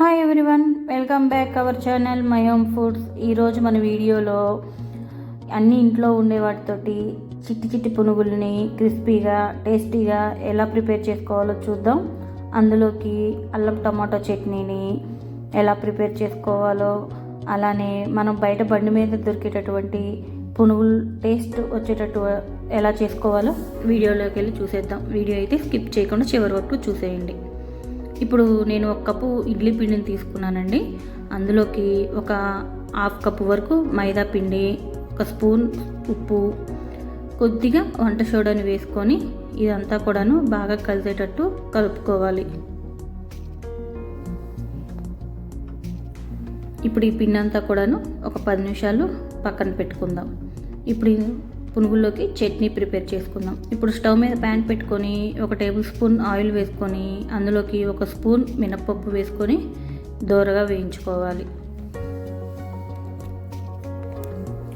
Hi everyone welcome back our channel my home foods ఈరోజు మన వీడియోలో అన్ని ఇంట్లో ఉండే వాటితోటి చిట్టి చిట్టి పునుగుల్ని క్రిస్పీగా టేస్టీగా ఎలా ప్రిపేర్ చేసుకోవాలో చూద్దాం. అందులోకి అల్లం టమాటో చట్నీని ఎలా ప్రిపేర్ చేసుకోవాలో అలానే మనం బయట బండి మీద దొరికేటటువంటి పునుగులు టేస్ట్ వచ్చేటట్టు ఎలా చేసుకోవాలో వీడియోలోకి వెళ్ళి చూసేద్దాం. వీడియో అయితే స్కిప్ చేయకుండా చివరి వరకు చూసేయండి. ఇప్పుడు నేను ఒక కప్పు ఇడ్లీ పిండిని తీసుకున్నానండి. అందులోకి ఒక హాఫ్ కప్పు వరకు మైదా పిండి ఒక స్పూన్ ఉప్పు కొద్దిగా వంట సోడాని వేసుకొని ఇదంతా కూడాను బాగా కలిసేటట్టు కలుపుకోవాలి. ఇప్పుడు ఈ పిండి అంతా కూడాను ఒక పది నిమిషాలు పక్కన పెట్టుకుందాం. ఇప్పుడు పునుగుల్లోకి చట్నీ ప్రిపేర్ చేసుకుందాం. ఇప్పుడు స్టవ్ మీద ప్యాన్ పెట్టుకొని ఒక టేబుల్ స్పూన్ ఆయిల్ వేసుకొని అందులోకి ఒక స్పూన్ మినప్పప్పు వేసుకొని దోరగా వేయించుకోవాలి.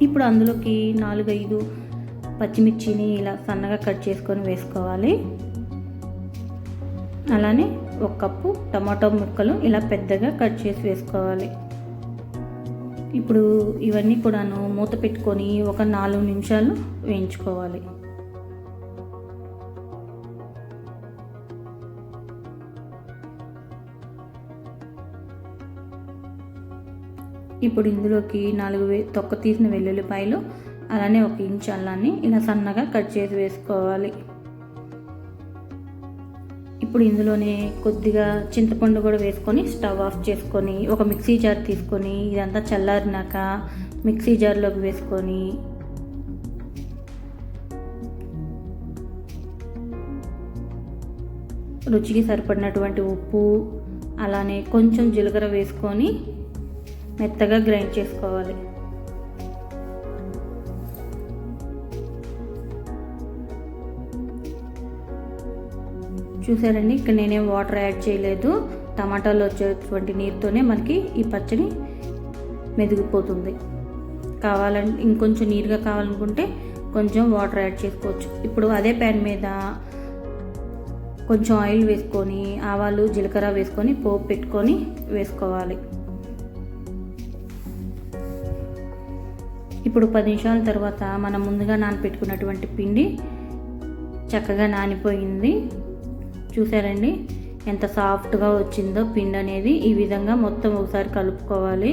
ఇప్పుడు అందులోకి నాలుగైదు పచ్చిమిర్చిని ఇలా సన్నగా కట్ చేసుకొని వేసుకోవాలి. అలానే ఒక కప్పు టమాటో ముక్కలు ఇలా పెద్దగా కట్ చేసి వేసుకోవాలి. ఇప్పుడు ఇవన్నీ కూడాను మూత పెట్టుకొని ఒక నాలుగు నిమిషాలు వేయించుకోవాలి. ఇప్పుడు ఇందులోకి నాలుగు వే తొక్క తీసిన వెల్లుల్లిపాయలు అలానే ఒక ఇంచు అల్లాన్ని ఇలా సన్నగా కట్ చేసి వేసుకోవాలి. ఇప్పుడు ఇందులోనే కొద్దిగా చింతపండు కూడా వేసుకొని స్టవ్ ఆఫ్ చేసుకొని ఒక మిక్సీ జార్ తీసుకొని ఇదంతా చల్లారినాక మిక్సీ జార్లోకి వేసుకొని. రుచికి సరిపడినటువంటి ఉప్పు అలానే కొంచెం జీలకర్ర వేసుకొని మెత్తగా గ్రైండ్ చేసుకోవాలి. చూసారండి ఇక్కడ నేనేం వాటర్ యాడ్ చేయలేదు. టమాటాలో వచ్చేటువంటి నీరుతోనే మనకి ఈ పచ్చడి మెదిగిపోతుంది. కావాలంటే ఇంకొంచెం నీరుగా కావాలనుకుంటే కొంచెం వాటర్ యాడ్ చేసుకోవచ్చు. ఇప్పుడు అదే ప్యాన్ మీద కొంచెం ఆయిల్ వేసుకొని ఆవాలు జీలకర్ర వేసుకొని పోపు పెట్టుకొని వేసుకోవాలి. ఇప్పుడు పది నిమిషాల తర్వాత మనం ముందుగా నానపెట్టుకున్నటువంటి పిండి చక్కగా నానిపోయింది. చూసారండి? ఎంత సాఫ్ట్గా వచ్చిందో పిండి అనేది ఈ విధంగా మొత్తం ఒకసారి కలుపుకోవాలి.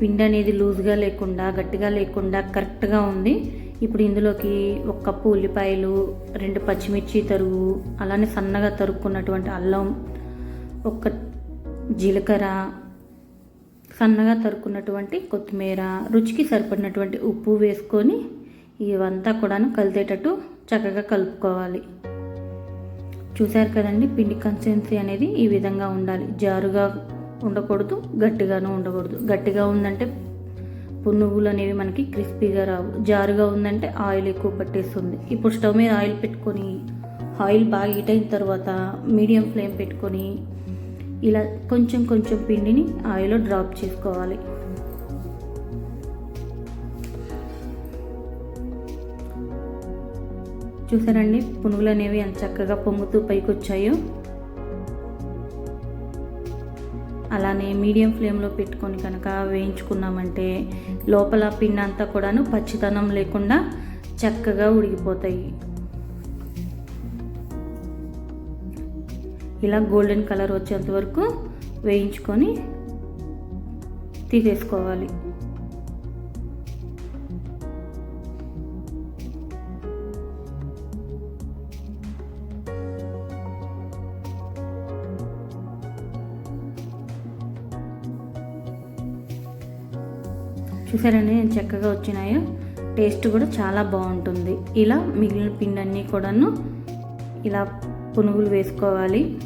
పిండి అనేది లూజ్గా లేకుండా గట్టిగా లేకుండా కరెక్ట్గా ఉంది. ఇప్పుడు ఇందులోకి ఒక కప్పు ఉల్లిపాయలు రెండు పచ్చిమిర్చి తరుగు అలానే సన్నగా తరుక్కున్నటువంటి అల్లం ఒక జీలకర్ర సన్నగా తరుక్కున్నటువంటి కొత్తిమీర రుచికి సరిపడినటువంటి ఉప్పు వేసుకొని ఇవంతా కూడాను కలిసేటట్టు చక్కగా కలుపుకోవాలి. చూశారు కదండి పిండి కన్సిస్టెన్సీ అనేది ఈ విధంగా ఉండాలి. జారుగా ఉండకూడదు గట్టిగాను ఉండకూడదు. గట్టిగా ఉందంటే పునుగులు అనేవి మనకి క్రిస్పీగా రావు. జారుగా ఉందంటే ఆయిల్ ఎక్కువ పట్టేస్తుంది. ఇప్పుడు స్టవ్ మీద ఆయిల్ పెట్టుకొని ఆయిల్ బాగా హీట్ అయిన తర్వాత మీడియం ఫ్లేమ్ పెట్టుకొని ఇలా కొంచెం కొంచెం పిండిని ఆయిల్లో డ్రాప్ చేసుకోవాలి. చూసారండి? పునుగులు అనేవి ఎంత చక్కగా పొంగుతూ పైకి వచ్చాయో అలానే మీడియం ఫ్లేమ్లో పెట్టుకొని కనుక వేయించుకున్నామంటే లోపల పిండి అంతా కూడాను పచ్చితనం లేకుండా చక్కగా ఉడికిపోతాయి. ఇలా గోల్డెన్ కలర్ వచ్చేంత వరకు వేయించుకొని తీసేసుకోవాలి. చూసారండి చక్కగా వచ్చినాయో. టేస్ట్ కూడా చాలా బాగుంటుంది. ఇలా మిగిలిన పిండి అన్నీ కూడాను ఇలా పునుగులు వేసుకోవాలి.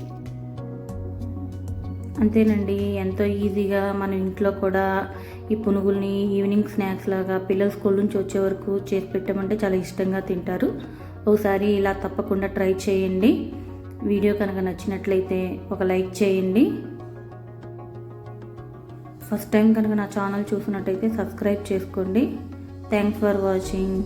అంతేనండి ఎంతో ఈజీగా మన ఇంట్లో కూడా ఈ పునుగుల్ని ఈవినింగ్ స్నాక్స్ లాగా పిల్లలు స్కూల్ నుంచి వచ్చే వరకు చేసి పెట్టామంటే చాలా ఇష్టంగా తింటారు. ఒకసారి ఇలా తప్పకుండా ట్రై చేయండి. వీడియో కనుక నచ్చినట్లయితే ఒక లైక్ చేయండి. ఫస్ట్ టైం కనుక నా ఛానల్ చూసినట్టయితే సబ్స్క్రైబ్ చేసుకోండి. Thanks for watching